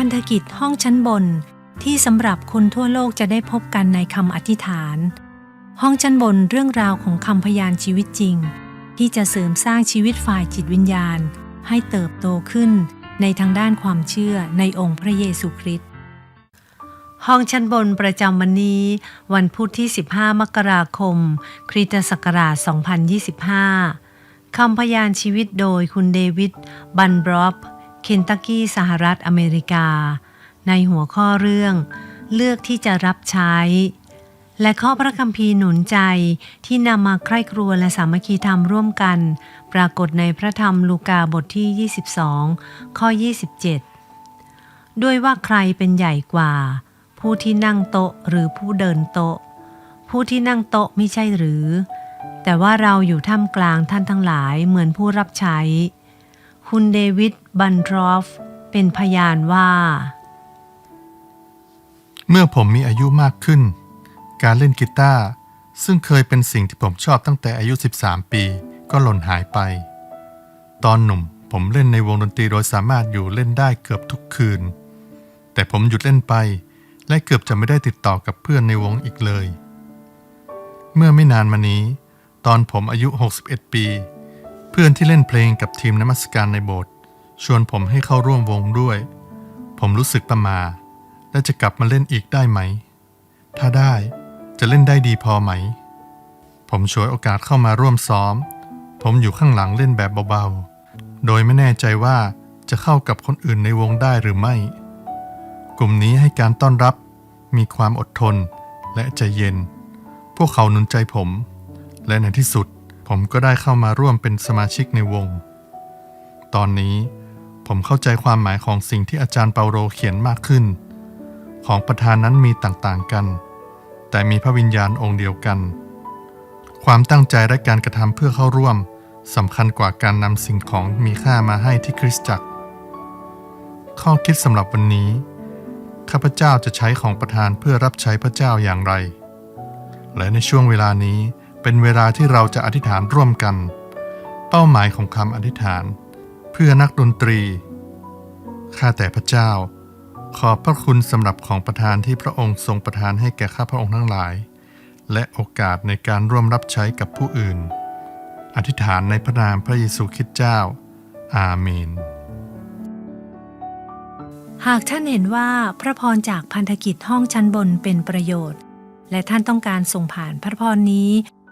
พันธกิจห้องชั้นบน ที่สำหรับคนทั่วโลกจะได้พบกันในคำอธิษฐาน ห้องชั้นบนเรื่องราวของคำพยานชีวิตจริง ที่จะเสริมสร้างชีวิตฝ่ายจิตวิญญาณ ให้เติบโตขึ้นในทางด้านความเชื่อในองค์พระเยซูคริสต์ห้องชั้นบนประจำวันนี้ วันพุธที่ 15 มกราคม คริสตศักราช 2025 คำพยานชีวิตโดยคุณเดวิด บันบรอป เคนตักกี้สหรัฐอเมริกา ในหัวข้อเรื่อง เลือกที่จะรับใช้ และข้อพระคัมภีร์หนุนใจที่นำมาใคร่ครัวและสามัคคีธรรมร่วมกัน ปรากฏในพระธรรมลูกาบทที่ 22 ข้อ 27 ด้วยว่าใครเป็นใหญ่กว่า ผู้ที่นั่งโต๊ะหรือผู้เดินโต๊ะ ผู้ที่นั่งโต๊ะไม่ใช่หรือ แต่ว่าเราอยู่ท่ามกลางท่านทั้งหลายเหมือนผู้รับใช้ คุณเดวิดบันทรอฟเป็นพยานว่า เมื่อผมมีอายุมากขึ้น การเล่นกีตาร์ซึ่งเคยเป็นสิ่งที่ผมชอบตั้งแต่อายุ 13 ปีก็หล่นหายไป ตอนหนุ่มผมเล่นในวงดนตรีโดยสามารถอยู่เล่นได้เกือบทุกคืน แต่ผมหยุดเล่นไป และเกือบจะไม่ได้ติดต่อกับเพื่อนในวงอีกเลย เมื่อไม่นานมานี้ ตอนผมอายุ 61 ปี เพื่อนที่เล่นเพลงกับทีมนมัสการในโบสถ์ชวนผมให้เข้าร่วมวงด้วย ผมรู้สึกประมาและจะกลับมาเล่นอีกได้ไหม ถ้าได้จะเล่นได้ดีพอไหม ผมฉวยโอกาสเข้ามาร่วมซ้อม ผมอยู่ข้างหลังเล่นแบบเบาๆ โดยไม่แน่ใจว่าจะเข้ากับคนอื่นในวงได้หรือไม่ กลุ่มนี้ให้การต้อนรับ มีความอดทนและใจเย็น พวกเขาหนุนใจผม และในที่สุด ผมก็ได้เข้ามาร่วมเป็นสมาชิกในวง ตอนนี้ผมเข้าใจความหมายของสิ่งที่อาจารย์เปาโลเขียนมากขึ้น ของประธานนั้นมีต่างๆกัน แต่มีพระวิญญาณองค์เดียวกัน ความตั้งใจและการกระทำเพื่อเข้าร่วมสำคัญกว่าการนำสิ่งของมีค่ามาให้ที่คริสตจักร ข้อคิดสำหรับวันนี้ ข้าพเจ้าจะใช้ของประธานเพื่อรับใช้พระเจ้าอย่างไร และในช่วงเวลานี้ เป็นเวลาที่เราจะอธิษฐานร่วมกัน เป้าหมายของคำอธิษฐาน เพื่อนักดนตรี ข้าแต่พระเจ้า ขอบพระคุณสำหรับของประทานที่พระองค์ทรงประทานให้แก่ข้าพระองค์ทั้งหลาย และโอกาสในการร่วมรับใช้กับผู้อื่น อธิษฐานในพระนามพระเยซูคริสต์เจ้า อาเมน หากท่านเห็นว่าพระพรจากพันธกิจห้องชั้นบนเป็นประโยชน์ และท่านต้องการส่งผ่านพระพรนี้